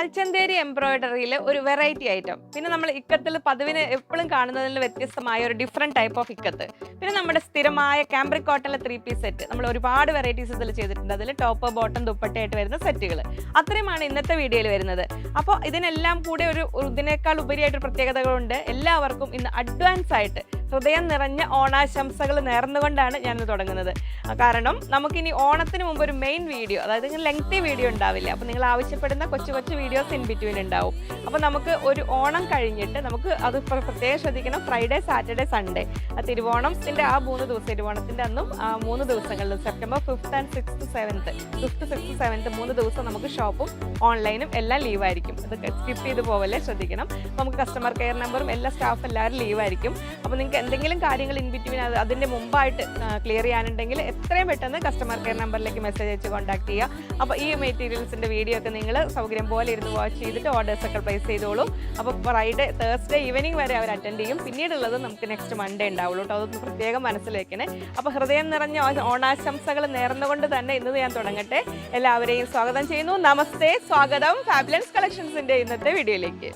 മൽച്ചന്തേരി എംബ്രോയിഡറിയിൽ ഒരു variety item പിന്നെ നമ്മൾ ഇക്കത്തിൽ പതിവിന് എപ്പോഴും കാണുന്നതിൽ വ്യത്യസ്തമായ ഒരു ഡിഫറെന്റ് ടൈപ്പ് ഓഫ് ഇക്കത്ത്. പിന്നെ നമ്മുടെ സ്ഥിരമായ ക്യാമ്പ്രിക് കോട്ടണിലെ ത്രീ പീസ് സെറ്റ് നമ്മൾ ഒരുപാട് വെറൈറ്റീസ് ഇതിൽ ചെയ്തിട്ടുണ്ട്. അതിൽ ടോപ്പ് ബോട്ടം ദുപ്പട്ടയായിട്ട് വരുന്ന സെറ്റുകൾ അത്രയുമാണ് ഇന്നത്തെ വീഡിയോയിൽ വരുന്നത്. അപ്പോൾ ഇതിനെല്ലാം കൂടെ ഒരു ഇതിനേക്കാൾ ഉപരിയായിട്ട് പ്രത്യേകതകളുണ്ട്. എല്ലാവർക്കും ഇന്ന് അഡ്വാൻസ് ആയിട്ട് ഹൃദയം നിറഞ്ഞ ഓണാശംസകൾ നേർന്നുകൊണ്ടാണ് ഞാനിത് തുടങ്ങുന്നത്. കാരണം നമുക്കിനി ഓണത്തിന് മുമ്പ് ഒരു മെയിൻ വീഡിയോ അതായത് ലെങ്തി വീഡിയോ ഉണ്ടാവില്ല. അപ്പോൾ നിങ്ങൾ ആവശ്യപ്പെടുന്ന കൊച്ചു കൊച്ചു വീഡിയോസ് ഇൻ ബിറ്റ്വീൻ ഉണ്ടാവും. അപ്പോൾ നമുക്ക് ഒരു ഓണം കഴിഞ്ഞിട്ട് നമുക്ക് അത് പ്ര- പ്രത്യേകം ശ്രദ്ധിക്കണം. ഫ്രൈഡേ സാറ്റർഡേ സൺഡേ ആ തിരുവോണത്തിന്റെ ആ മൂന്ന് ദിവസം തിരുവോണത്തിന്റെ അന്നും ആ മൂന്ന് ദിവസങ്ങളിൽ September fifth and sixth seventh fifth sixth seventh മൂന്ന് ദിവസം നമുക്ക് ഷോപ്പും ഓൺലൈനും എല്ലാം ലീവായിരിക്കും അത് സ്കിപ്പ് ചെയ്ത് പോവല്ലേ ശ്രദ്ധിക്കണം. നമുക്ക് കസ്റ്റമർ കെയർ നമ്പറും എല്ലാ സ്റ്റാഫ് എല്ലാവരും ലീവായിരിക്കും അപ്പോൾ നിങ്ങൾക്ക് എന്തെങ്കിലും കാര്യങ്ങൾ ഇൻ ബിറ്റ്വീൻ അതിന്റെ മുമ്പായിട്ട് ക്ലിയർ ചെയ്യാനുണ്ടെങ്കിൽ എത്രയും പെട്ടെന്ന് കസ്റ്റമർ കെയർ നമ്പറിലേക്ക് മെസ്സേജ് അയച്ച് കോൺടാക്ട് ചെയ്യുക. അപ്പോൾ ഈ മെറ്റീരിയൽസിന്റെ വീഡിയോ ഒക്കെ നിങ്ങൾ സൗകര്യം പോലെ ഇരുന്ന് വാച്ച് ചെയ്തിട്ട് ഓർഡേഴ്സ് ഒക്കെ പ്ലേസ് ചെയ്തോളൂ. അപ്പോൾ ഫ്രൈഡേ തേഴ്സ്ഡേ ഈവനിങ് വരെ അവർ അറ്റൻഡ് ചെയ്യും. പിന്നീടുള്ളത് നമുക്ക് നെക്സ്റ്റ് മൺഡേ ഉണ്ടാവുള്ളൂ കേട്ടോ അതൊന്ന് പ്രത്യേകം മനസ്സിലേക്കണേ. അപ്പോൾ ഹൃദയം നിറഞ്ഞ ഓണാശംസകൾ നേർന്നുകൊണ്ട് തന്നെ ഇന്ന് ഞാൻ തുടങ്ങട്ടെ. എല്ലാവരെയും സ്വാഗതം ചെയ്യുന്നു. നമസ്തേ. സ്വാഗതം. ഫാബുലൻസ് കളക്ഷൻസിന്റെ ഇന്നത്തെ വീഡിയോയിലേക്ക്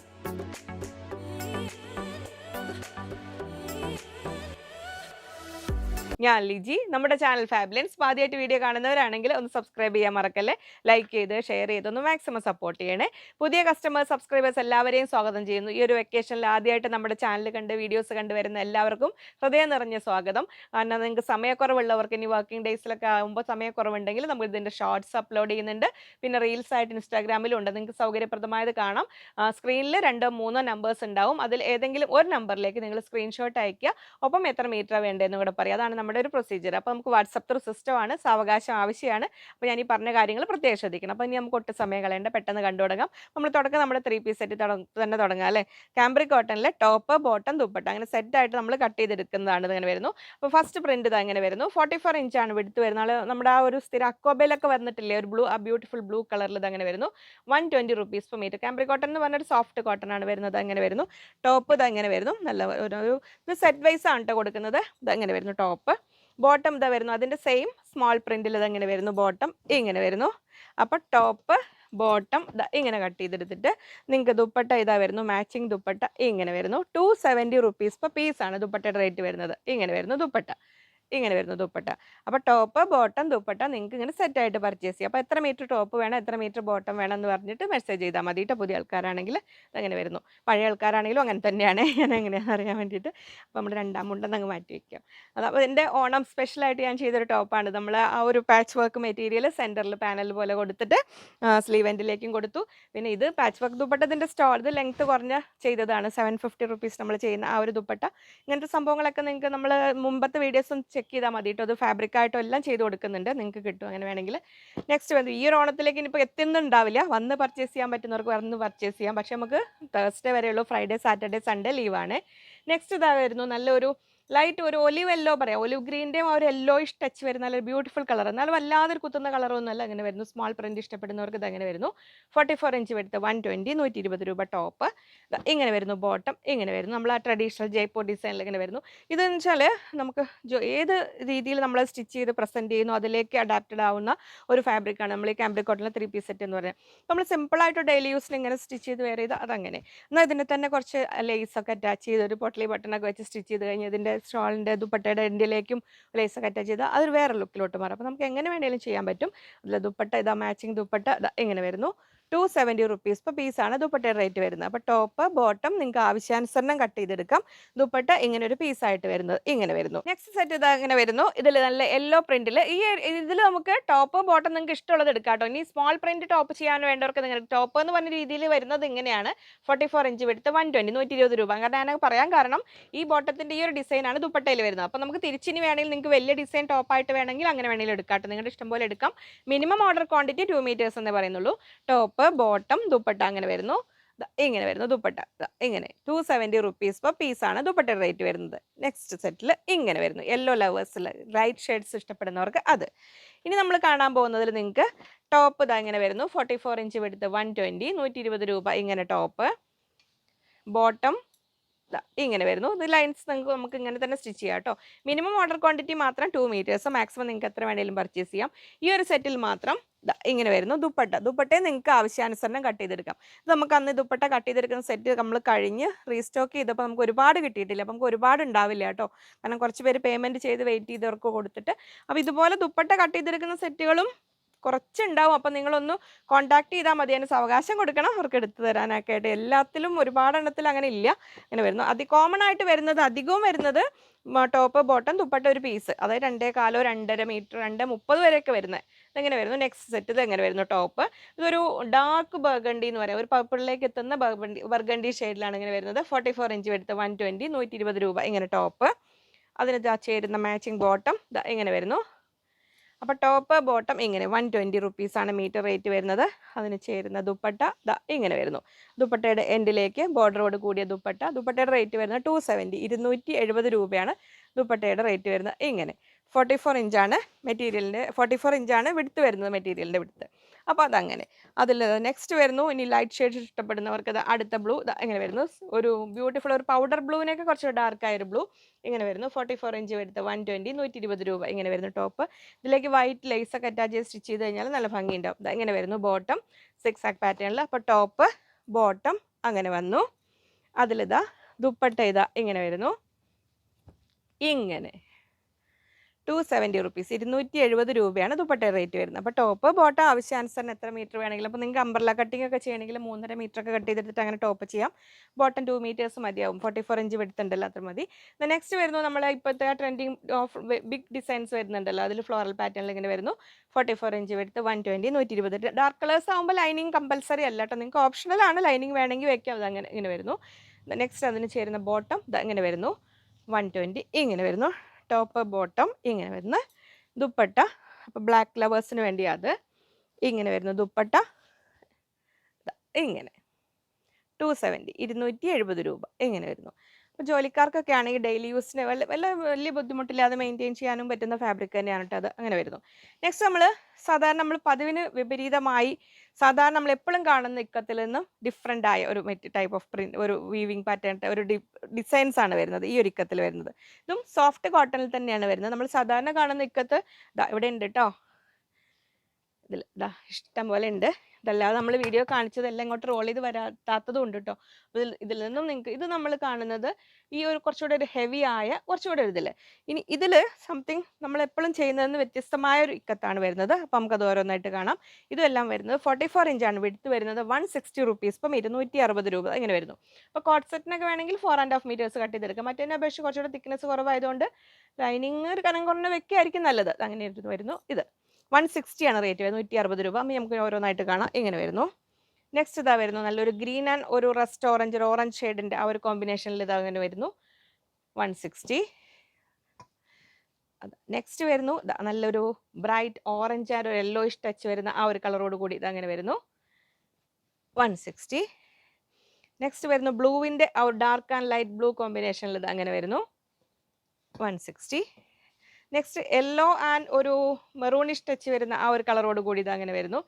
ഞാൻ ലിജി. നമ്മുടെ ചാനൽ ഫാബിലൻസ്. ആദ്യമായിട്ട് വീഡിയോ കാണുന്നവരാണെങ്കിൽ ഒന്ന് സബ്സ്ക്രൈബ് ചെയ്യാൻ മറക്കല്ലേ? ലൈക്ക് ചെയ്ത് ഷെയർ ചെയ്ത് ഒന്ന് മാക്സിമം സപ്പോർട്ട് ചെയ്യണേ. പുതിയ കസ്റ്റമേഴ്സ് സബ്സ്ക്രൈബേഴ്സ് എല്ലാവരെയും സ്വാഗതം ചെയ്യുന്നു. ഈ ഒരു വെക്കേഷനിൽ ആദ്യമായിട്ട് നമ്മുടെ ചാനൽ കണ്ട് വീഡിയോസ് കണ്ടുവരുന്ന എല്ലാവർക്കും ഹൃദയം നിറഞ്ഞ സ്വാഗതം. കാരണം നിങ്ങൾക്ക് സമയക്കുറവുള്ളവർക്ക് ഇനി വർക്കിംഗ് ഡേയ്സിലൊക്കെ ആകുമ്പോൾ സമയക്കുറവുണ്ടെങ്കിൽ നമ്മൾ ഇതിന്റെ ഷോർട്സ് അപ്ലോഡ് ചെയ്യുന്നുണ്ട്. പിന്നെ റീൽസ് ആയിട്ട് ഇൻസ്റ്റാഗ്രാമിലും ഉണ്ട്. നിങ്ങൾക്ക് സൗകര്യപ്രദമായത് കാണാം. സ്ക്രീനിൽ രണ്ടോ മൂന്നോ നമ്പേഴ്സ് ഉണ്ടാവും. അതിൽ ഏതെങ്കിലും ഒരു നമ്പറിലേക്ക് നിങ്ങൾ സ്ക്രീൻഷോട്ട് അയക്കുക ഒപ്പം എത്ര മീറ്റർ വേണ്ടതെന്ന് കൂടെ പറയാം. അതാണ് നമ്മുടെ ഒരു പ്രൊസീജിയർ അപ്പോൾ നമുക്ക് വാട്സപ്പ് ത്രൂ സിസ്റ്റമാണ് സാവകാശം ആവശ്യമാണ്. അപ്പോൾ ഞാൻ ഈ പറഞ്ഞ കാര്യങ്ങൾ പ്രത്യേകം ശ്രദ്ധിക്കണം. അപ്പോൾ ഇനി നമുക്ക് ഒട്ടും സമയം കളയേണ്ട പെട്ടെന്ന് കണ്ടു തുടങ്ങാം. നമ്മൾ തുടക്കം നമ്മുടെ ത്രീ പീസ് സെറ്റ് തന്നെ തുടങ്ങാം അല്ലേ? കാംബ്രിക് കോട്ടണിലെ ടോപ്പ് ബോട്ടം ദുപ്പട്ട. അങ്ങനെ സെറ്റായിട്ട് നമ്മൾ കട്ട് ചെയ്തെടുക്കുന്നതാണ് ഇങ്ങനെ വരുന്നു. അപ്പോൾ ഫസ്റ്റ് പ്രിന്റ് ഇത് അങ്ങനെ വരുന്നു. ഫോർട്ടി ഫോർ ഇഞ്ചാണ് വിടുത്ത് വരുന്നത്. നമ്മുടെ ആ ഒരു സ്ഥിരം അക്കോബേലൊക്കെ വന്നിട്ടില്ലേ? ഒരു ബ്ലൂ ആ ബ്യൂട്ടിഫുൾ ബ്ലൂ കളറിൽ ഇത് അങ്ങനെ വരുന്നു. One twenty rupees per metre cambric cotton എന്ന് പറഞ്ഞൊരു സോഫ്റ്റ് കോട്ടൺ ആണ് വരുന്നത്. അങ്ങനെ വരുന്നു. ടോപ്പ് ഇത് അങ്ങനെ വരുന്നു. നല്ല ഒരു സെറ്റ് വൈസ് ആണ് കേട്ടോ കൊടുക്കുന്നത്. ഇത് അങ്ങനെ വരുന്നു ടോപ്പ് ബോട്ടം ഇതാ വരുന്നു. അതിന്റെ സെയിം സ്മോൾ പ്രിന്റിൽ ഇത് അങ്ങനെ വരുന്നു. ബോട്ടം ഇങ്ങനെ വരുന്നു. അപ്പോൾ ടോപ്പ് ബോട്ടം ഇങ്ങനെ കട്ട് ചെയ്തെടുത്തിട്ട് നിങ്ങൾക്ക് ദുപ്പട്ട ഇതാ വരുന്നു. മാച്ചിങ് ദുപ്പട്ട ഇങ്ങനെ വരുന്നു. ടു സെവന്റി റുപ്പീസ് പെർ പീസാണ് ദുപ്പട്ടയുടെ റേറ്റ് വരുന്നത്. ഇങ്ങനെ വരുന്നു ദുപ്പട്ട. ഇങ്ങനെ വരുന്നു ദുപ്പട്ട. അപ്പോൾ ടോപ്പ് ബോട്ടം ദുപ്പട്ട നിങ്ങൾക്ക് ഇങ്ങനെ സെറ്റായിട്ട് പർച്ചേസ് ചെയ്യാം. അപ്പോൾ എത്ര മീറ്റർ ടോപ്പ് വേണം എത്ര മീറ്റർ ബോട്ടം വേണം എന്ന് പറഞ്ഞിട്ട് മെസ്സേജ് ചെയ്താൽ മതി. കേട്ടോ പുതിയ ആൾക്കാരാണെങ്കിൽ അങ്ങനെ വരുന്നു. പഴയ ആൾക്കാരാണെങ്കിലും അങ്ങനെ തന്നെയാണ്. ഞാൻ എങ്ങനെയാണെന്ന് അറിയാൻ വേണ്ടിയിട്ട്. അപ്പോൾ നമ്മൾ രണ്ടാം മുണ്ടെന്ന് അങ്ങ് മാറ്റി വയ്ക്കാം അത് അപ്പോൾ എന്റെ ഓണം സ്പെഷ്യലായിട്ട് ഞാൻ ചെയ്തൊരു ടോപ്പാണ് നമ്മൾ ആ ഒരു പാച്ച് വർക്ക് മെറ്റീരിയൽ സെന്ററിൽ പാനൽ പോലെ കൊടുത്തിട്ട് സ്ലീവ് എൻഡിലേക്കും കൊടുത്തു. പിന്നെ ഇത് പാച്ച് വർക്ക് ദുപ്പട്ടത്തിന്റെ സ്റ്റോൾ ഇത് ലെങ്ത്ത് കുറഞ്ഞ ചെയ്തതാണ്. സെവൻ ഫിഫ്റ്റി റുപ്പീസ് നമ്മൾ ചെയ്യുന്ന ആ ഒരു ദുപ്പട്ട. ഇങ്ങനത്തെ സംഭവങ്ങളൊക്കെ നിങ്ങൾക്ക് നമ്മൾ മുമ്പത്തെ വീഡിയോസും ചെക്ക് ചെയ്താൽ മതി കേട്ടോ അത് ഫാബ്രിക് ആയിട്ടോ എല്ലാം ചെയ്ത് കൊടുക്കുന്നുണ്ട്. നിങ്ങൾക്ക് കിട്ടും അങ്ങനെ വേണമെങ്കിൽ. നെക്സ്റ്റ് വന്നു ഈ ഒരു ഓണത്തിലേക്ക് ഇനിയിപ്പോൾ എത്തുന്നുണ്ടാവില്ല. വന്ന് പർച്ചേസ് ചെയ്യാൻ പറ്റുന്നവർക്ക് വന്ന് പർച്ചേസ് ചെയ്യാം. പക്ഷേ നമുക്ക് തേഴ്സ്ഡേ വരെയുള്ളൂ. ഫ്രൈഡേ സാറ്റർഡേ സൺഡേ ലീവാണ് നെക്സ്റ്റ് ഇതാ വരുന്നു നല്ലൊരു ലൈറ്റ് ഒരു ഒലിവ് യെല്ലോ പറയാം. ഒലിവ് ഗ്രീന്റെയും ആ ഒരു യെല്ലോയിഷ് ടച്ച് വരുന്ന നല്ല ബ്യൂട്ടിഫുൾ കളർ എന്നാൽ വല്ലാതെ കുത്തുന്ന കളറൊന്നും അല്ല. അങ്ങനെ വരുന്നു. സ്മോൾ പ്രിന്റ് ഇഷ്ടപ്പെടുന്നവർക്ക് ഇത് അങ്ങനെ വരുന്നു. ഫോർട്ടി ഫോർ ഇഞ്ച് എടുത്ത് വൺ ട്വന്റി നൂറ്റി ഇരുപത് രൂപ ടോപ്പ്. ഇങ്ങനെ വരുന്നു ബോട്ടം. ഇങ്ങനെ വരുന്നു. നമ്മൾ ആ ട്രഡീഷണൽ ജയ്പൂർ ഡിസൈനിൽ ഇങ്ങനെ വരുന്നു. ഇതെന്ന് വെച്ചാൽ നമുക്ക് ഏത് രീതിയിൽ നമ്മൾ സ്റ്റിച്ച് ചെയ്ത് പ്രസന്റ് ചെയ്യുന്നു അതിലേക്ക് അഡാപ്റ്റഡ് ആവുന്ന ഒരു ഫാബ്രിക്കാണ് നമ്മൾ ഈ കാംബ്രിക് കോട്ടണിലെ ത്രീ പീസ് സെറ്റ് എന്ന് പറയുന്നത് നമ്മൾ സിമ്പിളായിട്ട് ഡെയിലി യൂസിന് ഇങ്ങനെ സ്റ്റിച്ച് ചെയ്ത് വേറെ ചെയ്ത് അതങ്ങനെ. എന്നാൽ ഇതിന് തന്നെ കുറച്ച് ലേസൊക്കെ അറ്റാച്ച് ചെയ്ത് ഒരു പൊട്ടലി ബട്ടണൊക്കെ വെച്ച് സ്റ്റിച്ച് ചെയ്ത് കഴിഞ്ഞാൽ ഇതിന്റെ സ്റ്റോളിന്റെ ദുപ്പട്ടയുടെ എൻഡിലേക്കും ലേസ് ഒക്കെ അറ്റാച്ച് ചെയ്താൽ അതൊരു വേറെ ലുക്കിലോട്ട് മാറും. അപ്പോൾ നമുക്ക് എങ്ങനെ വേണമെങ്കിലും ചെയ്യാൻ പറ്റും. അതിൽ ദുപ്പട്ട ഇതാ മാച്ചിങ് ദുപ്പട്ട ഇങ്ങനെ വരുന്നു. ടു സെവന്റി റുപ്പീസ് ഇപ്പോൾ പീസാണ് ദുപ്പട്ടയുടെ റേറ്റ് വരുന്നത്. അപ്പോൾ ടോപ്പ് ബോട്ടം നിങ്ങൾക്ക് ആവശ്യാനുസരണം കട്ട് ചെയ്തെടുക്കാം. ദുപ്പട്ട ഇങ്ങനെ ഒരു പീസായിട്ട് വരുന്നത് ഇങ്ങനെ വരുന്നു. നെക്സ്റ്റ് സെറ്റ് ഇത് അങ്ങനെ വരുന്നു. ഇതിൽ നല്ല യെല്ലോ പ്രിന്റിൽ ഈ ഇതിൽ നമുക്ക് ടോപ്പ് ബോട്ടം നിങ്ങൾക്ക് ഇഷ്ടമുള്ളത് എടുക്കാം കേട്ടോ ഇനി സ്മോൾ പ്രിന്റ് ടോപ്പ് ചെയ്യാൻ വേണ്ടവർക്ക് നിങ്ങൾ ടോപ്പ് എന്ന് പറഞ്ഞ രീതിയിൽ വരുന്നത് ഇങ്ങനെയാണ്. ഫോർട്ടി ഫോർ ഇഞ്ച് വിടുത്ത് വൺ ട്വന്റി നൂറ്റി ഇരുപത് രൂപ. കാരണം ഞാൻ പറയാൻ കാരണം ഈ ബോട്ടത്തിന്റെ ഈ ഒരു ഡിസൈനാണ് ദുപ്പട്ടയിൽ വരുന്നത്. അപ്പോൾ നമുക്ക് തിരിച്ചിനി വേണമെങ്കിൽ നിങ്ങൾക്ക് വലിയ ഡിസൈൻ ടോപ്പായിട്ട് വേണമെങ്കിൽ അങ്ങനെ വേണമെങ്കിൽ എടുക്കാം കേട്ടോ നിങ്ങളുടെ ഇഷ്ടം പോലെ എടുക്കാം. Minimum order quantity two metres എന്നേ പറയുന്നുള്ളൂ. ടോപ്പ് ബോട്ടം ദുപ്പട്ട അങ്ങനെ വരുന്നു. ഇങ്ങനെ വരുന്നു ദുപ്പട്ട. ഇങ്ങനെ. ടു സെവന്റി റുപ്പീസ് പെർ പീസാണ് ദുപ്പട്ടയുടെ റേറ്റ് വരുന്നത്. നെക്സ്റ്റ് സെറ്റിൽ ഇങ്ങനെ വരുന്നു. യെല്ലോ ലവേഴ്സിൽ റൈറ്റ് ഷെയ്ഡ്സ് ഇഷ്ടപ്പെടുന്നവർക്ക് അത്. ഇനി നമ്മൾ കാണാൻ പോകുന്നതിൽ നിങ്ങൾക്ക് ടോപ്പ് ഇതാ ഇങ്ങനെ വരുന്നു. ഫോർട്ടി ഫോർ ഇഞ്ച് വെടുത്ത് വൺ ട്വന്റി നൂറ്റി ഇരുപത് രൂപ ഇങ്ങനെ ടോപ്പ് ബോട്ടം ഇങ്ങനെ വരുന്നു. ഇത് ലൈൻസ് നിങ്ങൾക്ക് നമുക്ക് ഇങ്ങനെ തന്നെ സ്റ്റിച്ച് ചെയ്യാം കേട്ടോ. മിനിമം ഓർഡർ ക്വാണ്ടിറ്റി മാത്രം ടു മീറ്റേഴ്സ്. മാക്സിമം നിങ്ങൾക്ക് എത്ര വേണമെങ്കിലും പർച്ചേസ് ചെയ്യാം. ഈ ഒരു സെറ്റിൽ മാത്രം ഇങ്ങനെ വരുന്നു. ദുപ്പട്ട. ദുപ്പട്ടയെ നിങ്ങൾക്ക് ആവശ്യാനുസരണം കട്ട് ചെയ്തെടുക്കാം. ഇത് നമുക്ക് അന്ന് ദുപ്പട്ട കട്ട് ചെയ്തെടുക്കുന്ന സെറ്റ് നമ്മൾ കഴിഞ്ഞ് റീസ്റ്റോക്ക് ചെയ്തപ്പോൾ നമുക്ക് ഒരുപാട് കിട്ടിയിട്ടില്ല. അപ്പം നമുക്ക് ഒരുപാട് ഉണ്ടാവില്ല കേട്ടോ. കാരണം കുറച്ച് പേര് പേയ്മെന്റ് ചെയ്ത് വെയിറ്റ് ചെയ്തവർക്ക് കൊടുത്തിട്ട്. അപ്പോൾ ഇതുപോലെ ദുപ്പട്ട കട്ട് ചെയ്തെടുക്കുന്ന സെറ്റുകളും കുറച്ചുണ്ടാവും. അപ്പം നിങ്ങളൊന്ന് കോൺടാക്ട് ചെയ്താൽ മതി. അതിന് അവകാശം കൊടുക്കണം അവർക്ക് എടുത്തു തരാനൊക്കെ ആയിട്ട്. എല്ലാത്തിലും ഒരുപാട് എണ്ണത്തിൽ അങ്ങനെ ഇല്ല. അങ്ങനെ വരുന്നു. അതി കോമൺ ആയിട്ട് വരുന്നത് അധികവും വരുന്നത് ടോപ്പ് ബോട്ടം തുപ്പട്ട ഒരു പീസ് അതായത് രണ്ടേ കാലോ രണ്ടര മീറ്റർ രണ്ട് മുപ്പത് വരെയൊക്കെ വരുന്നത്. ഇതെങ്ങനെ വരുന്നു? നെക്സ്റ്റ് സെറ്റ് ഇത് എങ്ങനെ വരുന്നു? ടോപ്പ് ഇതൊരു ഡാർക്ക് ബർഗണ്ടി എന്ന് പറയാം. ഒരു പർപ്പിളിലേക്ക് എത്തുന്ന ബർഗണ്ടി ബർഗണ്ടി ഷെയ്ഡിലാണ് ഇങ്ങനെ വരുന്നത്. ഫോർട്ടി ഫോർ ഇഞ്ച് എടുത്ത് വൺ ട്വന്റി നൂറ്റി ഇരുപത് രൂപ. ഇങ്ങനെ ടോപ്പ് അതിന് ചേരുന്ന മാച്ചിങ് ബോട്ടം ഇങ്ങനെ വരുന്നു. അപ്പോൾ ടോപ്പ് ബോട്ടം ഇങ്ങനെ വൺ ട്വന്റി റുപ്പീസാണ് മീറ്റർ റേറ്റ് വരുന്നത്. അതിന് ചേരുന്ന ദുപ്പട്ട ദാ ഇങ്ങനെ വരുന്നു. ദുപ്പട്ടയുടെ എൻഡിലേക്ക് ബോർഡറോട് കൂടിയ ദുപ്പട്ട ദുപ്പട്ടയുടെ റേറ്റ് വരുന്നത് ടു സെവന്റി ഇരുന്നൂറ്റി എഴുപത് രൂപയാണ് ദുപ്പട്ടയുടെ റേറ്റ് വരുന്നത്. ഇങ്ങനെ ഫോർട്ടി ഫോർ ഇഞ്ചാണ് മെറ്റീരിയലിന്റെ ഫോർട്ടി ഫോർ ഇഞ്ചാണ് വിടുത്ത് വരുന്നത് മെറ്റീരിയലിന്റെ വിടുത്ത് അപ്പോൾ അതങ്ങനെ. അതിൽ നെക്സ്റ്റ് വരുന്നു. ഇനി ലൈറ്റ് ഷെയ്ഡ് ഇഷ്ടപ്പെടുന്നവർക്ക് അടുത്ത ബ്ലൂ ഇങ്ങനെ വരുന്നു. ഒരു ബ്യൂട്ടിഫുൾ ഒരു പൗഡർ ബ്ലൂവിനൊക്കെ കുറച്ച് ഡാർക്കായ ഒരു ബ്ലൂ ഇങ്ങനെ വരുന്നു. ഫോർട്ടി ഫോർ ഇഞ്ച് വരുത്ത് വൺ ട്വന്റി നൂറ്റി ഇരുപത് രൂപ ഇങ്ങനെ വരുന്നു ടോപ്പ് ഇതിലേക്ക് വൈറ്റ് ലേസൊക്കെ അറ്റാച്ച് ചെയ്ത് സ്റ്റിച്ച് ചെയ്ത് കഴിഞ്ഞാൽ നല്ല ഭംഗിയുണ്ടാവും. ഇങ്ങനെ വരുന്നു ബോട്ടം സിക്സ് ആക്ക് പാറ്റേണിൽ അപ്പോൾ ടോപ്പ് ബോട്ടം അങ്ങനെ വന്നു. അതിലിതാ ദുപ്പട്ട ഇതാ ഇങ്ങനെ വരുന്നു. ഇങ്ങനെ. ടു സെവന്റി റുപ്പീസ് ഇരുന്നൂറ്റി എഴുപത് രൂപയാണ് ദുപ്പട്ട റേറ്റ് വരുന്നത്. അപ്പോൾ ടോപ്പ് ബോട്ടം ആവശ്യാനുസരണം എത്ര മീറ്റർ വേണമെങ്കിലും അപ്പോൾ നിങ്ങൾക്ക് അമ്പർല കട്ടിംഗ് ഒക്കെ ചെയ്യണമെങ്കിൽ മൂന്നര മീറ്റർ ഒക്കെ കട്ട് ചെയ്തെടുത്തിട്ട് അങ്ങനെ ടോപ്പ് ചെയ്യാം. ബോട്ടം ടു മീറ്റേഴ്സ് മതിയാവും. ഫോർട്ടി ഫോർ ഇഞ്ച് വെടുത്തുണ്ടല്ലോ അത്ര മതി. നെക്സ്റ്റ് വരുന്നു നമ്മൾ ഇപ്പോഴത്തെ ട്രെൻഡിങ് ഓഫ് ബിഗ് ഡിസൈൻസ് വരുന്നുണ്ടല്ലോ. അതിൽ ഫ്ലോറൽ പാറ്റേണിൽ ഇങ്ങനെ വരുന്നു. ഫോർട്ടി ഫോർ ഇഞ്ച് വെടുത്ത് വൺ ട്വന്റി നൂറ്റി ഇരുപത് ഡാർക്ക് കളേഴ്സ് ആകുമ്പോൾ ലൈനിങ് കമ്പൽസറി അല്ല കേട്ടോ. നിങ്ങൾക്ക് ഓപ്ഷണലാണ് ലൈനിങ് വേണമെങ്കിൽ വെക്കാം. അത് അങ്ങനെ ഇങ്ങനെ വരുന്നു. നെക്സ്റ്റ് അതിന് ചേരുന്ന ബോട്ടം ഇങ്ങനെ വരുന്നു. വൺ ട്വന്റി ഇങ്ങനെ വരുന്നു. ടോപ്പ് ബോട്ടം ഇങ്ങനെ വരുന്ന ദുപ്പട്ട. അപ്പോൾ ബ്ലാക്ക് ലവേഴ്സിന് വേണ്ടി അത്. ഇങ്ങനെ വരുന്ന ദുപ്പട്ട. ഇങ്ങനെ. ടു സെവന്റി ഇരുന്നൂറ്റി എഴുപത് രൂപ ഇങ്ങനെ വരുന്നു. അപ്പോൾ ജോലിക്കാർക്കൊക്കെ ആണെങ്കിൽ ഡെയിലി യൂസിന് വല്ല വല്ല വലിയ ബുദ്ധിമുട്ടില്ലാതെ മെയിന്റെയിൻ ചെയ്യാനും പറ്റുന്ന ഫാബ്രിക് തന്നെയാണ് കേട്ടോ അത്. അങ്ങനെ വരുന്നു. നെക്സ്റ്റ് നമ്മൾ സാധാരണ നമ്മൾ പതിവിന് വിപരീതമായി സാധാരണ നമ്മൾ എപ്പോഴും കാണുന്ന ഇക്കത്തിൽ നിന്നും ഡിഫറെന്റ് ആയ ഒരു മെറ്റ് ടൈപ്പ് ഓഫ് പ്രിന്റ് ഒരു വീവിങ് പാറ്റേൺ ഒരു ഡിസൈൻസ് ആണ് വരുന്നത്. ഈ ഒരു ഇക്കത്തിൽ വരുന്നത്. ഇതും സോഫ്റ്റ് കോട്ടണിൽ തന്നെയാണ് വരുന്നത്. നമ്മൾ സാധാരണ കാണുന്ന ഇക്കത്ത് ഇവിടെ ഉണ്ട് കേട്ടോ ഇതിൽ ഇതാ ഇഷ്ടം പോലെ ഉണ്ട്. ഇതല്ലാതെ നമ്മൾ വീഡിയോ കാണിച്ചതെല്ലാം ഇങ്ങോട്ട് റോൾ ചെയ്ത് വരാത്തതും ഉണ്ട് കേട്ടോ ഇതിൽ ഇതിൽ നിന്നും നിങ്ങൾക്ക് ഇത് നമ്മൾ കാണുന്നത് ഈ ഒരു കുറച്ചുകൂടെ ഒരു ഹെവി ആയ കുറച്ചുകൂടെ ഒരു ഇതിൽ ഇനി ഇതിൽ സംതിങ് നമ്മൾ എപ്പോഴും ചെയ്യുന്നതെന്ന് വ്യത്യസ്തമായ ഒരു ഇക്കത്താണ് വരുന്നത്. അപ്പം നമുക്കത് ഓരോന്നായിട്ട് കാണാം. ഇതെല്ലാം വരുന്നത് ഫോർട്ടി ഫോർ ഇഞ്ചാണ് വിടുത്ത് വരുന്നത് വൺ സിക്സ്റ്റി റുപ്പീസ് ഇപ്പം ഇരുന്നൂറ്റി അറുപത് രൂപ ഇങ്ങനെ വരുന്നു. അപ്പോൾ കോട്ട് സെറ്റിനൊക്കെ വേണമെങ്കിൽ four and half metres cut ചെയ്തെടുക്കാം. മറ്റേ അപേക്ഷിച്ച് കുറച്ചുകൂടെ തിക്നെസ് കുറവായതുകൊണ്ട് ലൈനിങ് ഒരു കനം കുറഞ്ഞ വെക്കുകയായിരിക്കും നല്ലത്. അങ്ങനെ വരുന്നു. ഇത്. വൺ സിക്സ്റ്റിയാണ് റേറ്റ് വരുന്നത്. നൂറ്റി അറുപത് രൂപ നമുക്ക് ഓരോന്നായിട്ട് കാണാം. ഇങ്ങനെ വരുന്നു. നെക്സ്റ്റ് ഇതാ വരുന്നു. നല്ലൊരു ഗ്രീൻ ആൻഡ് ഒരു റസ്റ്റ് ഓറഞ്ച് ഒരു ഓറഞ്ച് ഷെയ്ഡിന്റെ ആ ഒരു കോമ്പിനേഷനിൽ ഇതാ അങ്ങനെ വരുന്നു. വൺ സിക്സ്റ്റി നെക്സ്റ്റ് വരുന്നു. നല്ലൊരു ബ്രൈറ്റ് ഓറഞ്ച് ആൻഡ് ഒരു യെല്ലോയിഷ് ടച്ച് വരുന്ന ആ ഒരു കളറോട് കൂടി ഇതങ്ങനെ വരുന്നു. വൺ സിക്സ്റ്റി നെക്സ്റ്റ് വരുന്നു. ബ്ലൂവിന്റെ ആ ഒരു ഡാർക്ക് ആൻഡ് ലൈറ്റ് ബ്ലൂ കോമ്പിനേഷനിൽ ഇത് അങ്ങനെ വരുന്നു. One sixty next yellow and ഒരു മെറൂണിഷ് ടച്ച് വരുന്ന ആ ഒരു കളറോട് കൂടി ഇത് അങ്ങനെ വരുന്നു.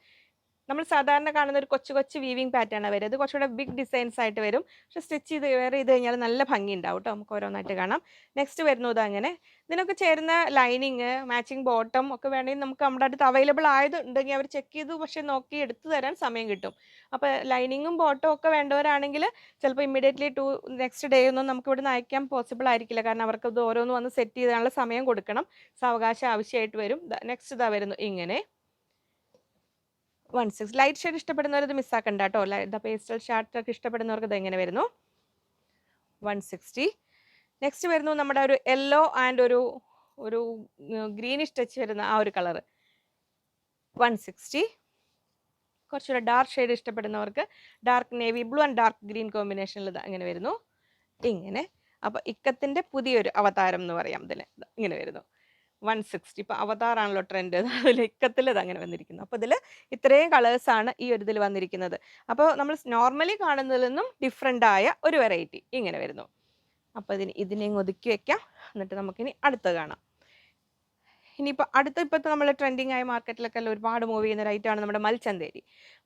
നമ്മൾ സാധാരണ കാണുന്ന ഒരു കൊച്ചു കൊച്ചു വീവിങ് പാറ്റേൺ വരും അത് കുറച്ചുകൂടെ ബിഗ് ഡിസൈൻസ് ആയിട്ട് വരും. പക്ഷെ സ്റ്റിച്ച് ചെയ്ത് വേറെ ചെയ്ത് കഴിഞ്ഞാൽ നല്ല ഭംഗി ഉണ്ടാവും കേട്ടോ നമുക്ക് ഓരോന്നായിട്ട് കാണാം. നെക്സ്റ്റ് വരുന്നത് അങ്ങനെ ഇതിനൊക്കെ ചേരുന്ന ലൈനിങ് മാച്ചിങ് ബോട്ടം ഒക്കെ വേണമെങ്കിൽ നമുക്ക് നമ്മുടെ അടുത്ത് അവൈലബിൾ ആയതുണ്ടെങ്കിൽ അവർ ചെക്ക് ചെയ്ത്. പക്ഷെ നോക്കി എടുത്തു തരാൻ സമയം കിട്ടും. അപ്പോൾ ലൈനിങ്ങും ബോട്ടം ഒക്കെ വേണ്ടവരാണെങ്കിൽ ചിലപ്പോൾ ഇമ്മീഡിയറ്റ്ലി ടു നെക്സ്റ്റ് ഡേ ഒന്നും നമുക്ക് ഇവിടെ അയക്കാൻ പോസിബിൾ ആയിരിക്കില്ല. കാരണം അവർക്ക് ഇത് ഓരോന്ന് വന്ന് സെറ്റ് ചെയ്താനുള്ള സമയം കൊടുക്കണം. സാവകാശം ആവശ്യമായിട്ട് വരും. നെക്സ്റ്റ് ഇതാ വരുന്നു. ഇങ്ങനെ. One six. ലൈറ്റ് ഷെയ്ഡ് ഇഷ്ടപ്പെടുന്നവർ ഇത് മിസ്സാക്കണ്ട കേട്ടോ ദ പേസ്റ്റൽ ഷാർട്ടൊക്കെ ഇഷ്ടപ്പെടുന്നവർക്ക് ഇത് എങ്ങനെ വരുന്നു? One sixty. നെക്സ്റ്റ് വരുന്നു നമ്മുടെ ഒരു യെല്ലോ ആൻഡ് ഒരു ഒരു ഗ്രീനിഷ് ടച്ച് വരുന്ന ആ ഒരു കളറ് വൺ സിക്സ്റ്റി. കുറച്ചുകൂടെ ഡാർക്ക് ഷെയ്ഡ് ഇഷ്ടപ്പെടുന്നവർക്ക് dark navy blue and dark green കോമ്പിനേഷനിൽ ഇത് അങ്ങനെ വരുന്നു. ഇങ്ങനെ. അപ്പോൾ ഇക്കത്തിന്റെ പുതിയൊരു അവതാരം എന്ന് പറയാം ഇതിന് ഇങ്ങനെ വരുന്നു. One sixty. ഇപ്പോൾ അവതാറാണല്ലോ ട്രെൻഡ്. അതിൽ ഇക്കത്തിൽ ഇത് അങ്ങനെ വന്നിരിക്കുന്നു. അപ്പോൾ ഇതിൽ ഇത്രയും കളേഴ്സാണ് ഈ ഒരു ഇതിൽ വന്നിരിക്കുന്നത്. അപ്പോൾ നമ്മൾ നോർമലി കാണുന്നതിൽ നിന്നും ഡിഫറെന്റ് ആയ ഒരു വെറൈറ്റി ഇങ്ങനെ വരുന്നു. അപ്പോൾ ഇതിന് ഇതിനെ ഒതുക്കി വയ്ക്കാം എന്നിട്ട് നമുക്കിനി അടുത്ത് കാണാം. ഇനിയിപ്പോൾ അടുത്ത ഇപ്പോഴത്തെ നമ്മൾ ട്രെൻഡിങ് ആയ മാർക്കറ്റിലൊക്കെ ഒരുപാട് മൂവ് ചെയ്യുന്ന ഒരു ഐറ്റമാണ് നമ്മുടെ മൽച്ചന്തേരി.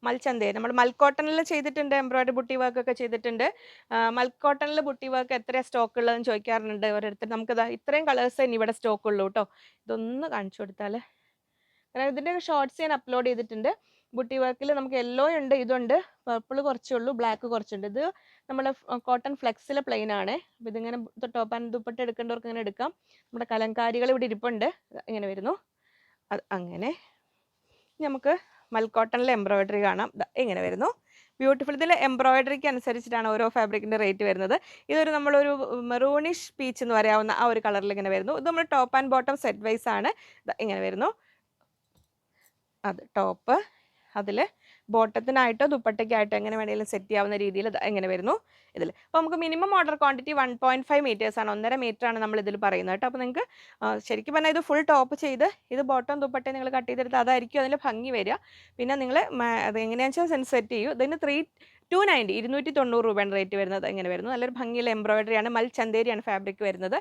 മൽച്ചന്തേരി. നമ്മൾ മൽക്കോട്ടണിൽ ചെയ്തിട്ടുണ്ട് എംബ്രോയിഡറി ബുട്ടി വർക്ക് ഒക്കെ ചെയ്തിട്ടുണ്ട്. മൽക്കോട്ടണിൽ ബുട്ടി വർക്ക് എത്ര സ്റ്റോക്ക് ഉള്ളതെന്ന് ചോദിക്കാറുണ്ട് ഓരോരുത്തർ. നമുക്ക് ഇത്രയും കളേഴ്സ് ഇനി ഇവിടെ സ്റ്റോക്ക് ഉള്ളൂ കേട്ടോ ഇതൊന്ന് കാണിച്ചു കൊടുത്താൽ ഇതിന്റെ ഷോർട്സ് ഞാൻ അപ്ലോഡ് ചെയ്തിട്ടുണ്ട്. ബുട്ടി വർക്കിൽ നമുക്ക് യെല്ലോ ഉണ്ട് ഇതുണ്ട് പർപ്പിൾ കുറച്ചേ ഉള്ളൂ ബ്ലാക്ക് കുറച്ചുണ്ട്. ഇത് നമ്മുടെ കോട്ടൺ ഫ്ലെക്സിലെ പ്ലെയിൻ ആണ്. അപ്പോൾ ഇതിങ്ങനെ ടോപ്പ് ആൻഡ് ദുപ്പട്ട എടുക്കേണ്ടവർക്ക് ഇങ്ങനെ എടുക്കാം. നമ്മുടെ കലങ്കാരികൾ ഇവിടെ ഇരിപ്പുണ്ട്. ഇങ്ങനെ വരുന്നു. അത് അങ്ങനെ. നമുക്ക് മൽക്കോട്ടണിലെ എംബ്രോയിഡറി കാണാം. ഇങ്ങനെ വരുന്നു. ബ്യൂട്ടിഫുൾ ഇതിൽ എംബ്രോയിഡറിക്ക് അനുസരിച്ചിട്ടാണ് ഓരോ ഫാബ്രിക്കിന്റെ റേറ്റ് വരുന്നത്. ഇതൊരു നമ്മളൊരു മെറൂണിഷ് പീച്ച് എന്ന് പറയാവുന്ന ആ ഒരു കളറിൽ ഇങ്ങനെ വരുന്നു. ഇത് നമ്മൾ top and bottom set wise ആണ്. ഇങ്ങനെ വരുന്നു. അത് ടോപ്പ് അതിൽ ബോട്ടത്തിനായിട്ടോ ദുപ്പട്ടയ്ക്കായിട്ടോ എങ്ങനെ വേണമെങ്കിലും സെറ്റ് ചെയ്യാവുന്ന രീതിയിൽ എങ്ങനെ വരുന്നു ഇതിൽ അപ്പോൾ നമുക്ക് minimum order quantity one point five metres ആണ്. ഒന്നര ആണ് നമ്മൾ ഇതിൽ പറയുന്നത് കേട്ടോ. അപ്പോൾ നിങ്ങൾക്ക് ശരിക്കും പറഞ്ഞാൽ ഇത് ഫുൾ ടോപ്പ് ചെയ്ത് ഇത് ബോട്ടം ദുപ്പട്ടയും നിങ്ങൾ കട്ട് ചെയ്തെടുത്ത് അതായിരിക്കും അതിൽ ഭംഗി വരിക. പിന്നെ നിങ്ങൾ അത് എങ്ങനെയാണെന്ന് വെച്ചാൽ സെറ്റ് ചെയ്യൂ. ഇതിന് ത്രീ ടു നയന്റി ഇരുന്നൂറ്റി തൊണ്ണൂറ് രൂപയാണ് റേറ്റ് വരുന്നത്. ഇങ്ങനെ വരുന്നു? നല്ലൊരു ഭംഗിയുള്ള എംബ്രോയിഡറി ആണ്. മൽ ചന്തേരിയാണ് ഫാബ്രിക് വരുന്നത്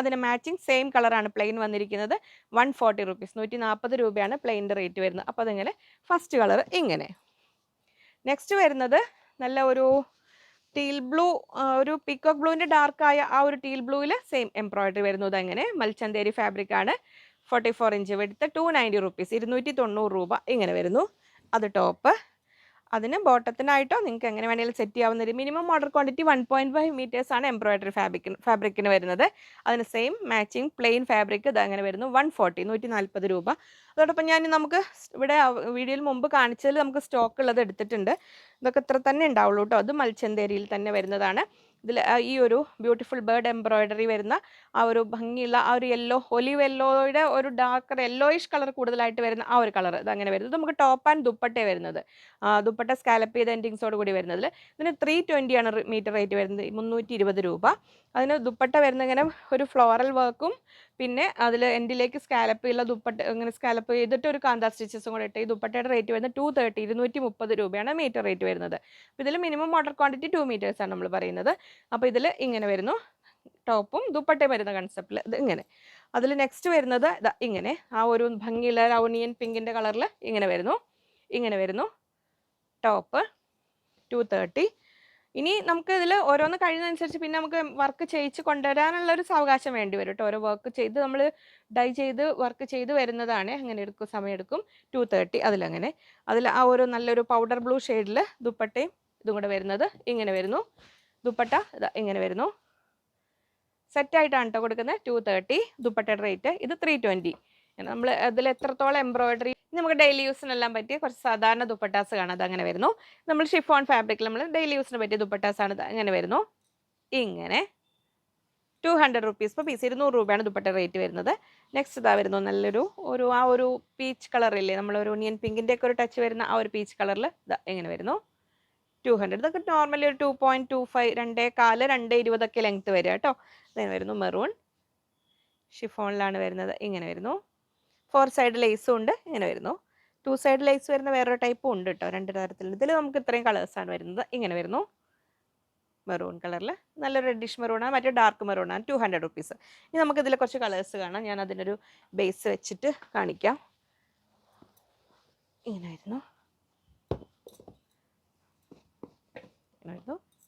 അതിന് മാച്ചിങ് സെയിം കളറാണ് പ്ലെയിൻ വന്നിരിക്കുന്നത്. വൺ ഫോർട്ടി റുപ്പീസ് നൂറ്റി നാൽപ്പത് രൂപയാണ് പ്ലെയിന്റെ റേറ്റ് വരുന്നത്. അപ്പോൾ അതിങ്ങനെ? ഫസ്റ്റ് കളർ ഇങ്ങനെ. നെക്സ്റ്റ് വരുന്നത് നല്ല ഒരു ടീൽ ബ്ലൂ ഒരു പീക്കോക്ക് ബ്ലൂവിന്റെ ഡാർക്കായ ആ ഒരു ടീൽ ബ്ലൂവിൽ സെയിം എംബ്രോയിഡറി വരുന്നത് അങ്ങനെ മൽച്ചന്തേരി ഫാബ്രിക് ആണ്. ഫോർട്ടി ഫോർ ഇഞ്ച് വെടുത്ത് ടു നയന്റി റുപ്പീസ് ഇരുന്നൂറ്റി തൊണ്ണൂറ് രൂപ ഇങ്ങനെ വരുന്നു. അത് ടോപ്പ് അതിന് ബോട്ടത്തിനായിട്ടോ നിങ്ങൾക്ക് എങ്ങനെ വേണമെങ്കിലും സെറ്റ് ചെയ്യാവുന്ന ഒരു minimum order quantity one point five metres ആണ് എംബ്രോയിഡറി ഫാബ്രിക് ഫാബ്രിക്കിന് വരുന്നത്. അതിന് സെയിം മാച്ചിങ് പ്ലെയിൻ ഫാബ്രിക് ഇത് അങ്ങനെ വരുന്നു. വൺ ഫോർട്ടി നൂറ്റി നാൽപ്പത് രൂപ. അതോടൊപ്പം ഞാൻ നമുക്ക് ഇവിടെ വീഡിയോയിൽ മുമ്പ് കാണിച്ചതിൽ നമുക്ക് സ്റ്റോക്ക് ഉള്ളത് എടുത്തിട്ടുണ്ട്. ഇതൊക്കെ ഇത്ര തന്നെ ഉണ്ടാവുള്ളൂ കേട്ടോ അത് മൽച്ചന്തേരിയിൽ തന്നെ വരുന്നതാണ്. ഇതിൽ ഈ ഒരു ബ്യൂട്ടിഫുൾ ബേർഡ് എംബ്രോയിഡറി വരുന്ന ആ ഒരു ഭംഗിയുള്ള ആ ഒരു യെല്ലോ ഒലിവ് യെല്ലോയുടെ ഒരു ഡാർക്കർ യെല്ലോയിഷ് കളർ കൂടുതലായിട്ട് വരുന്ന ആ ഒരു കളർ ഇത് അങ്ങനെ വരുന്നത്. നമുക്ക് ടോപ്പ് ആൻഡ് ദുപ്പട്ടേ വരുന്നത്. ദുപ്പട്ട സ്കാലപ്പ് ചെയ്ത എൻഡിങ്സോട് കൂടി വരുന്നതിൽ ഇതിന് ത്രീ ആണ് മീറ്റർ റേറ്റ് വരുന്നത്. മുന്നൂറ്റി രൂപ. അതിന് ദുപ്പട്ട വരുന്ന ഇങ്ങനെ ഒരു ഫ്ലോറൽ വർക്കും പിന്നെ അതിൽ എൻഡിലേക്ക് സ്കാലപ്പ് ഉള്ള ദുപ്പട്ട ഇങ്ങനെ സ്കാലപ്പ് ചെയ്തിട്ട് ഒരു കാന്താ സ്റ്റിച്ചസും കൂടെ ഇട്ട്. ഈ ദുപ്പട്ടയുടെ റേറ്റ് വരുന്നത് ടു തേർട്ടി ഇരുന്നൂറ്റി മുപ്പത് രൂപയാണ് മീറ്റർ റേറ്റ് വരുന്നത്. അപ്പോൾ ഇതിൽ മിനിമം ഓർഡർ ക്വാണ്ടിറ്റി ടു മീറ്റേഴ്സാണ് നമ്മൾ പറയുന്നത്. അപ്പോൾ ഇതിൽ ഇങ്ങനെ വരുന്നു. ടോപ്പും ദുപ്പട്ടയും വരുന്ന കൺസെപ്റ്റിൽ ഇത് ഇങ്ങനെ. അതിൽ നെക്സ്റ്റ് വരുന്നത് ഇങ്ങനെ. ആ ഒരു ഭംഗിയുള്ള റൗണിയൻ പിങ്കിന്റെ കളറിൽ ഇങ്ങനെ വരുന്നു. ഇങ്ങനെ വരുന്നു. ടോപ്പ് ടു തേർട്ടി ഇനി നമുക്ക് ഇതിൽ ഓരോന്ന് കഴിയുന്നതനുസരിച്ച് പിന്നെ നമുക്ക് വർക്ക് ചെയ്യിച്ച് കൊണ്ടുവരാനുള്ള ഒരു സാവകാശം വേണ്ടി വരും കേട്ടോ ഓരോ വർക്ക് ചെയ്ത് നമ്മൾ ഡൈ ചെയ്ത് വർക്ക് ചെയ്ത് വരുന്നതാണ്. അങ്ങനെ എടുക്കും സമയമെടുക്കും ടു തേർട്ടി അതിലങ്ങനെ. അതിൽ ആ ഒരു നല്ലൊരു പൗഡർ ബ്ലൂ ഷെയ്ഡിൽ ദുപ്പട്ടയും ഇതും കൂടെ വരുന്നത് ഇങ്ങനെ വരുന്നു. ദുപ്പട്ട ഇതാ ഇങ്ങനെ വരുന്നു. സെറ്റായിട്ടാണ് കേട്ടോ കൊടുക്കുന്നത്. ടു തേർട്ടി ദുപ്പട്ടയുടെ റേറ്റ് ഇത് ത്രീ ട്വന്റി നമ്മൾ അതിൽ എത്രത്തോളം എംബ്രോയിഡറി നമുക്ക് ഡെയിലി യൂസിനെല്ലാം പറ്റിയ കുറച്ച് സാധാരണ ദുപ്പട്ടാസ് കാണാം. അങ്ങനെ വരുന്നു. നമ്മൾ ഷിഫോൺ ഫാബ്രിക്കിൽ നമ്മൾ ഡെയിലി യൂസിന് പറ്റിയ ദുപ്പട്ടാസ് ആണ് ഇത്. അങ്ങനെ വരുന്നു. ഇങ്ങനെ. ടു ഹൺഡ്രഡ് റുപ്പീസ് ഇപ്പോൾ പീസ് ഇരുന്നൂറ് രൂപയാണ് ദുപ്പട്ട റേറ്റ് വരുന്നത്. നെക്സ്റ്റ് ഇതാ വരുന്നു. നല്ലൊരു ഒരു ആ ഒരു പീച്ച് കളറില്ലേ നമ്മളൊരു ഒനിയൻ പിങ്കിന്റെ ഒക്കെ ഒരു ടച്ച് വരുന്ന ആ ഒരു പീച്ച് കളറിൽ ഇതാ എങ്ങനെ വരുന്നു. ടു ഹൺഡ്രഡ് ഇതൊക്കെ നോർമലി ഒരു ടു പോയിന്റ് ടു ഫൈവ് രണ്ടേ കാൽ രണ്ട് ഇരുപതൊക്കെ ലെങ്ത്ത് വരിക കേട്ടോ. ഇങ്ങനെ വരുന്നു മെറൂൺ ഷിഫോണിലാണ് വരുന്നത്. ഇങ്ങനെ വരുന്നു. ഫോർ സൈഡ് ലേസും ഉണ്ട് ഇങ്ങനെ വരുന്നു. ടു സൈഡ് ലേസ് വരുന്ന വേറൊരു ടൈപ്പും ഉണ്ട് കേട്ടോ രണ്ട് തരത്തിൽ. ഇതിൽ നമുക്ക് ഇത്രയും കളേഴ്സാണ് വരുന്നത്. ഇങ്ങനെ വരുന്നു. മെറൂൺ കളറിൽ നല്ല റെഡിഷ് മെറൂണാണ് മറ്റേ ഡാർക്ക് മെറൂണാണ് ടു ഹൺഡ്രഡ് റുപ്പീസ് ഇനി നമുക്ക് ഇതിൽ കുറച്ച് കളേഴ്സ് കാണാം. ഞാൻ അതിനൊരു ബേസ് വെച്ചിട്ട് കാണിക്കാം. ഇങ്ങനെ വരുന്നു.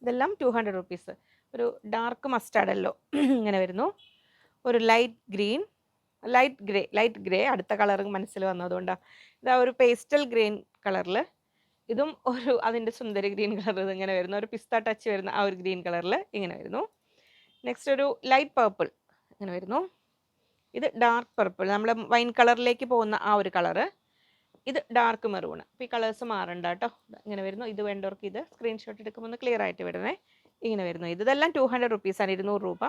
ഇതെല്ലാം ടു ഹൺഡ്രഡ് റുപ്പീസ് ഒരു ഡാർക്ക് മസ്റ്റാർഡല്ലോ ഇങ്ങനെ വരുന്നു. ഒരു light green light grey light grey അടുത്ത കളർ മനസ്സിൽ വന്നതുകൊണ്ടാണ് ഇതാ ഒരു പേസ്റ്റൽ ഗ്രീൻ കളറിൽ ഇതും ഒരു അതിന്റെ സുന്ദര ഗ്രീൻ കളർ ഇങ്ങനെ വരുന്നു. ഒരു പിസ്ത ടച്ച് വരുന്ന ആ ഒരു ഗ്രീൻ കളറിൽ ഇങ്ങനെ വരുന്നു. നെക്സ്റ്റ് ഒരു ലൈറ്റ് പേർപ്പിൾ ഇങ്ങനെ വരുന്നു. ഇത് ഡാർക്ക് പർപ്പിൾ നമ്മൾ വൈൻ കളറിലേക്ക് പോകുന്ന ആ ഒരു കളറ് ഇത് ഡാർക്ക് മെറൂണ് അപ്പോൾ ഈ കളേഴ്സ് മാറണ്ട കേട്ടോ ഇങ്ങനെ വരുന്നു. ഇത് വേണ്ടവർക്ക് ഇത് സ്ക്രീൻഷോട്ട് എടുക്കുമ്പോൾ ഒന്ന് ക്ലിയർ ആയിട്ട് വിടണേ. ഇങ്ങനെ വരുന്നു. ഇത് ഇതെല്ലാം ടു ഹൺഡ്രഡ് റുപ്പീസാണ് ഇരുന്നൂറ് രൂപ.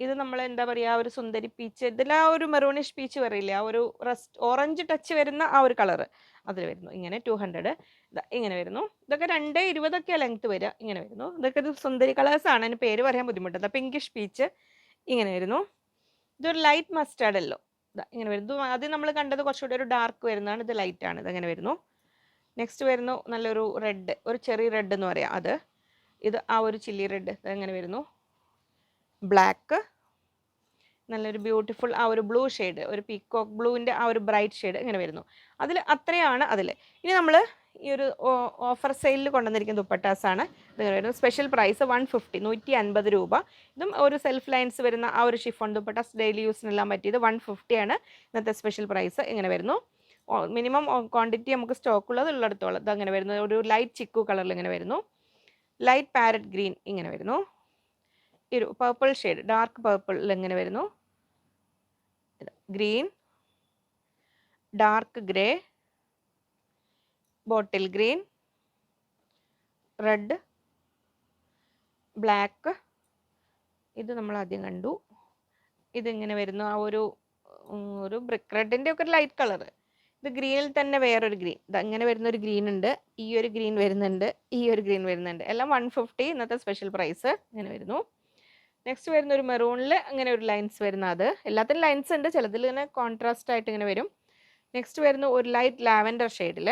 ഇത് നമ്മൾ എന്താ പറയുക ഒരു സുന്ദരി പീച്ച് ഇതിൽ ആ ഒരു മെറൂണിഷ് പീച്ച് വരില്ലേ ആ ഒരു റസ്റ്റ് ഓറഞ്ച് ടച്ച് വരുന്ന ആ ഒരു കളറ് അതിൽ വരുന്നു. ഇങ്ങനെ ടു ഹൺഡ്രഡ് ഇങ്ങനെ വരുന്നു. ഇതൊക്കെ രണ്ട് ഇരുപതൊക്കെ ലെങ്ത് വരിക ഇങ്ങനെ വരുന്നു. ഇതൊക്കെ ഒരു സുന്ദരി കളേഴ്സാണ് അതിന് പേര് പറയാൻ ബുദ്ധിമുട്ടുണ്ട്. പിങ്കിഷ് പീച്ച് ഇങ്ങനെ വരുന്നു. ഇതൊരു ലൈറ്റ് മസ്റ്റാർഡ് അല്ലോ ഇങ്ങനെ വരുന്നു. ആദ്യം നമ്മൾ കണ്ടത് കുറച്ചുകൂടി ഒരു ഡാർക്ക് വരുന്നതാണ്. ഇത് ലൈറ്റ് ആണ്. ഇതങ്ങനെ വരുന്നു. നെക്സ്റ്റ് വരുന്നു നല്ലൊരു റെഡ് ഒരു ചെറിയ റെഡ് എന്ന് പറയാം അത്. ഇത് ആ ഒരു ചില്ലി റെഡ് ഇതങ്ങനെ വരുന്നു. ബ്ലാക്ക് നല്ലൊരു ബ്യൂട്ടിഫുൾ ആ ഒരു ബ്ലൂ ഷെയ്ഡ് ഒരു പീക്കോക്ക് ബ്ലൂവിന്റെ ആ ഒരു ബ്രൈറ്റ് ഷെയ്ഡ് ഇങ്ങനെ വരുന്നു. അതിൽ അത്രയാണ് അതിൽ. ഇനി നമ്മൾ ഈ ഒരു ഓഫർ സെയിലിൽ കൊണ്ടുവന്നിരിക്കുന്ന ദുപ്പട്ടാസാണ് ഇതിങ്ങനെ വരുന്നത്. സ്പെഷ്യൽ പ്രൈസ് വൺ ഫിഫ്റ്റി നൂറ്റി അൻപത് രൂപ. ഇതും ഒരു സെൽഫ് ലൈൻസ് വരുന്ന ആ ഒരു ഷിഫോൺ ദുപ്പട്ടാസ് ഡെയിലി യൂസിനെല്ലാം പറ്റിയത് വൺ ഫിഫ്റ്റിയാണ് ഇന്നത്തെ സ്പെഷ്യൽ പ്രൈസ് ഇങ്ങനെ വരുന്നു. മിനിമം ക്വാണ്ടിറ്റി നമുക്ക് സ്റ്റോക്ക് ഉള്ളത് ഉള്ളിടത്തോളം ഇത് അങ്ങനെ വരുന്നത് ഒരു ലൈറ്റ് ചിക്കു കളറിൽ ഇങ്ങനെ വരുന്നു. ലൈറ്റ് പാരറ്റ് ഗ്രീൻ ഇങ്ങനെ വരുന്നു. ഒരു പർപ്പിൾ ഷെയ്ഡ് ഡാർക്ക് പർപ്പിളിൽ എങ്ങനെ വരുന്നു? Green dark grey bottle green red black ഇത് നമ്മൾ ആദ്യം കണ്ടു. ഇതിങ്ങനെ വരുന്നു? ആ ഒരു ഒരു ബ്രിക്ക് റെഡിന്റെ ഒക്കെ ഒരു ലൈറ്റ് കളർ ഇത് ഗ്രീനിൽ തന്നെ വേറൊരു ഗ്രീൻ ഇത് അങ്ങനെ വരുന്ന ഒരു ഗ്രീൻ ഉണ്ട്. ഈ ഒരു ഗ്രീൻ വരുന്നുണ്ട്. ഈ ഒരു ഗ്രീൻ വരുന്നുണ്ട്. എല്ലാം വൺ ഫിഫ്റ്റി ഇന്നത്തെ സ്പെഷ്യൽ പ്രൈസ് ഇങ്ങനെ വരുന്നു. നെക്സ്റ്റ് വരുന്ന ഒരു മെറൂണിൽ അങ്ങനെ ഒരു ലൈൻസ് വരുന്ന അത് എല്ലാത്തിനും ലൈൻസ് ഉണ്ട്. ചിലതിൽ ഇങ്ങനെ കോൺട്രാസ്റ്റ് ആയിട്ട് ഇങ്ങനെ വരും. നെക്സ്റ്റ് വരുന്ന ഒരു ലൈറ്റ് ലാവൻഡർ ഷെയ്ഡിൽ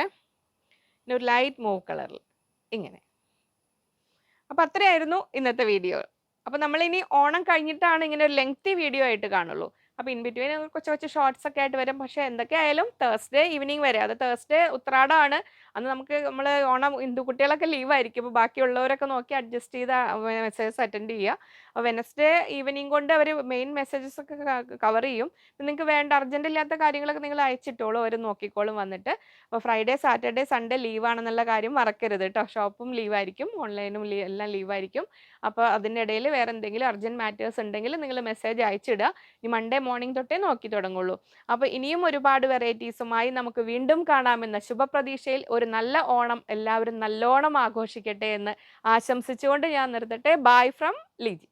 പിന്നെ ഒരു ലൈറ്റ് മൂവ് കളറിൽ ഇങ്ങനെ. അപ്പം അത്രയായിരുന്നു ഇന്നത്തെ വീഡിയോ അപ്പോൾ നമ്മളിനി ഓണം കഴിഞ്ഞിട്ടാണ് ഇങ്ങനെ ഒരു ലെങ്തി വീഡിയോ ആയിട്ട് കാണുള്ളൂ. അപ്പോൾ ഇൻ ബിറ്റ്വീൻ കൊച്ചു കൊച്ചു ഷോർട്സ് ഒക്കെ ആയിട്ട് വരും. പക്ഷേ എന്തൊക്കെ ആയാലും തേഴ്സ്ഡേ ഈവനിങ് വരെ. അത് തേഴ്സ്ഡേ ഉത്രാടമാണ്. അന്ന് നമുക്ക് നമ്മൾ ഓണം ഹിന്ദു കുട്ടികളൊക്കെ ലീവ് ആയിരിക്കും. അപ്പോൾ ബാക്കിയുള്ളവരൊക്കെ നോക്കി അഡ്ജസ്റ്റ് ചെയ്ത് മെസ്സേജസ് അറ്റൻഡ് ചെയ്യുക. അപ്പോൾ വെനസ്ഡേ ഈവനിങ് കൊണ്ട് അവർ മെയിൻ മെസ്സേജസ് ഒക്കെ കവർ ചെയ്യും. നിങ്ങൾക്ക് വേണ്ട അർജന്റ് ഇല്ലാത്ത കാര്യങ്ങളൊക്കെ നിങ്ങൾ അയച്ചിട്ടോളൂ. അവർ നോക്കിക്കോളും വന്നിട്ട്. അപ്പോൾ ഫ്രൈഡേ സാറ്റർഡേ സൺഡേ ലീവാണെന്നുള്ള കാര്യം മറക്കരുത് കേട്ടോ ഷോപ്പും ലീവായിരിക്കും ഓൺലൈനും ലീ എല്ലാം ലീവായിരിക്കും അപ്പോൾ അതിന്റെ ഇടയിൽ വേറെ എന്തെങ്കിലും അർജന്റ് മാറ്റേഴ്സ് ഉണ്ടെങ്കിൽ നിങ്ങൾ മെസ്സേജ് അയച്ചിടുക. ഇനി മൺഡേ മോർണിംഗ് തൊട്ടേ നോക്കി തുടങ്ങുള്ളൂ. അപ്പോൾ ഇനിയും ഒരുപാട് വെറൈറ്റീസുമായി നമുക്ക് വീണ്ടും കാണാമെന്ന ശുഭപ്രതീക്ഷയിൽ ഒരു നല്ല ഓണം എല്ലാവരും നല്ലോണം ആഘോഷിക്കട്ടെ എന്ന് ആശംസിച്ചുകൊണ്ട് ഞാൻ നിർത്തട്ടെ. Bye from Liji